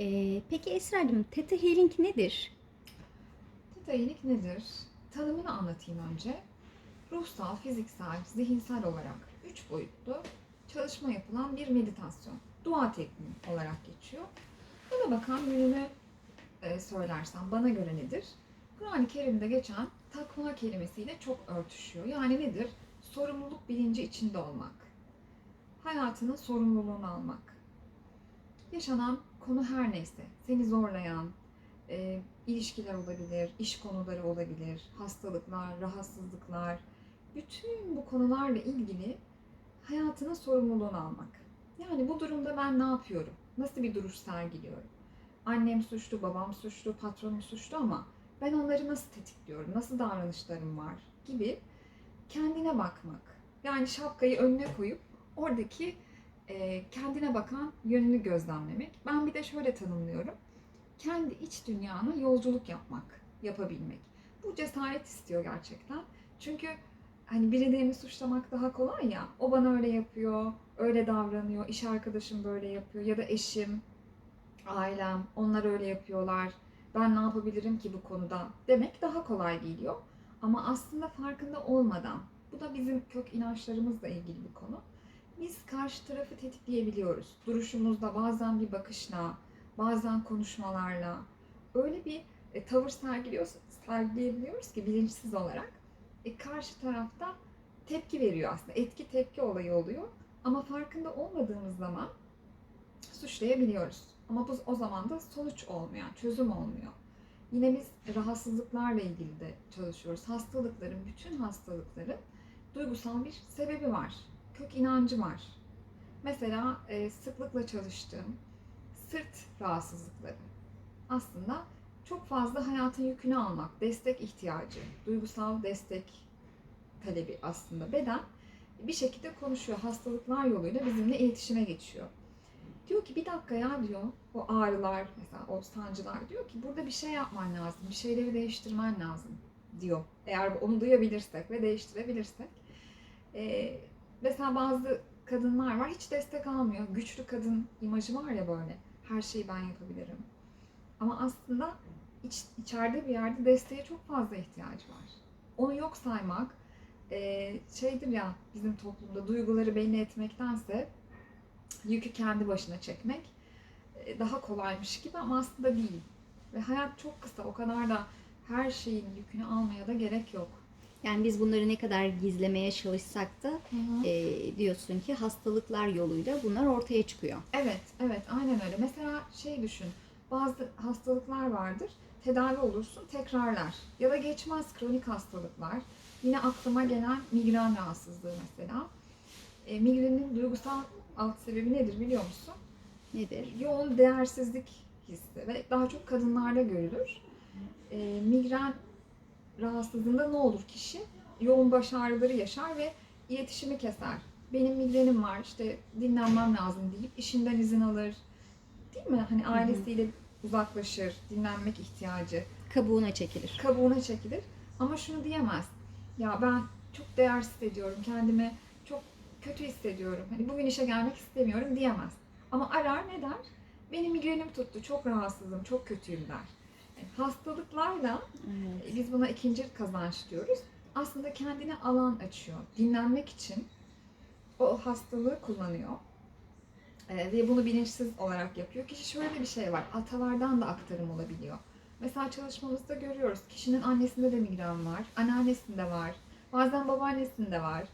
Ee, peki Esra'cığım Theta Healing nedir? Theta iyilik nedir? Tanımını anlatayım önce. Ruhsal, fiziksel, zihinsel olarak üç boyutlu çalışma yapılan bir meditasyon. Dua tekniği olarak geçiyor. Buna bakan yönünü e, söylersem bana göre nedir? Kur'an-ı Kerim'de geçen takva kelimesiyle çok örtüşüyor. Yani nedir? Sorumluluk bilinci içinde olmak. Hayatının sorumluluğunu almak. Yaşanan konu her neyse, seni zorlayan, e, ilişkiler olabilir, iş konuları olabilir, hastalıklar, rahatsızlıklar, bütün bu konularla ilgili hayatının sorumluluğunu almak. Yani bu durumda ben ne yapıyorum? Nasıl bir duruş sergiliyorum? Annem suçlu, babam suçlu, patronum suçlu ama ben onları nasıl tetikliyorum? Nasıl davranışlarım var? Gibi kendine bakmak. Yani şapkayı önüne koyup oradaki kendine bakan yönünü gözlemlemek. Ben bir de şöyle tanımlıyorum kendi iç dünyana yolculuk yapmak, yapabilmek. Bu cesaret istiyor gerçekten. Çünkü hani birilerini suçlamak daha kolay ya. O bana öyle yapıyor, öyle davranıyor, iş arkadaşım böyle yapıyor ya da eşim, ailem, onlar öyle yapıyorlar. Ben ne yapabilirim ki bu konuda demek daha kolay geliyor. Ama aslında farkında olmadan, bu da bizim kök inançlarımızla ilgili bir konu. Biz karşı tarafı tetikleyebiliyoruz. Duruşumuzda bazen bir bakışla, bazen konuşmalarla öyle bir e, tavır sergiliyoruz, sergileyebiliyoruz ki bilinçsiz olarak e, karşı tarafta tepki veriyor aslında. Etki tepki olayı oluyor. Ama farkında olmadığımız zaman suçlayabiliyoruz. Ama bu o zaman da sonuç olmuyor, çözüm olmuyor. Yine biz rahatsızlıklarla ilgili de çalışıyoruz. Hastalıkların, bütün hastalıkların duygusal bir sebebi var. Kök inancı var. Mesela e, sıklıkla çalıştığım sırt rahatsızlıkları. Aslında çok fazla hayatın yükünü almak, destek ihtiyacı, duygusal destek talebi aslında beden bir şekilde konuşuyor. Hastalıklar yoluyla bizimle iletişime geçiyor. Diyor ki bir dakika ya diyor o ağrılar mesela o sancılar diyor ki burada bir şey yapman lazım, bir şeyleri değiştirmen lazım diyor. Eğer onu duyabilirsek ve değiştirebilirsek. Ee, mesela bazı kadınlar var hiç destek almıyor. Güçlü kadın imajı var ya böyle. Her şeyi ben yapabilirim. Ama aslında iç, içeride bir yerde desteğe çok fazla ihtiyacı var. Onu yok saymak e, şeydir ya bizim toplumda duyguları belli etmektense yükü kendi başına çekmek e, daha kolaymış gibi ama aslında değil. Ve hayat çok kısa. O kadar da her şeyin yükünü almaya da gerek yok. Yani biz bunları ne kadar gizlemeye çalışsak da e, diyorsun ki hastalıklar yoluyla bunlar ortaya çıkıyor. Evet, evet aynen öyle. Mesela şey düşün, bazı hastalıklar vardır, tedavi olursun, tekrarlar. Ya da geçmez kronik hastalıklar. Yine aklıma gelen migren rahatsızlığı mesela. E, migrenin duygusal alt sebebi nedir biliyor musun? Nedir? Yoğun değersizlik hissi ve daha çok kadınlarda görülür. E, migren rahatsızlığında ne olur kişi? Yoğun baş ağrıları yaşar ve iletişimi keser. Benim migrenim var işte dinlenmem lazım deyip işinden izin alır. Değil mi? Hani ailesiyle uzaklaşır, dinlenmek ihtiyacı, Kabuğuna çekilir. kabuğuna çekilir. Ama şunu diyemez. Ya ben çok değersiz hissediyorum, kendimi çok kötü hissediyorum. Hani bugün işe gelmek istemiyorum diyemez. Ama arar ne der? Benim migrenim tuttu, çok rahatsızım, çok kötüyüm der. Hastalıklarla Evet. biz buna ikinci kazanç diyoruz. Aslında kendine alan açıyor. Dinlenmek için o hastalığı kullanıyor. Ee, ve bunu bilinçsiz olarak yapıyor. Kişi şöyle bir şey var. Atalardan da aktarım olabiliyor. Mesela çalışmamızda görüyoruz. Kişinin annesinde de migren var. Anneannesinde var. Bazen babaannesinde var.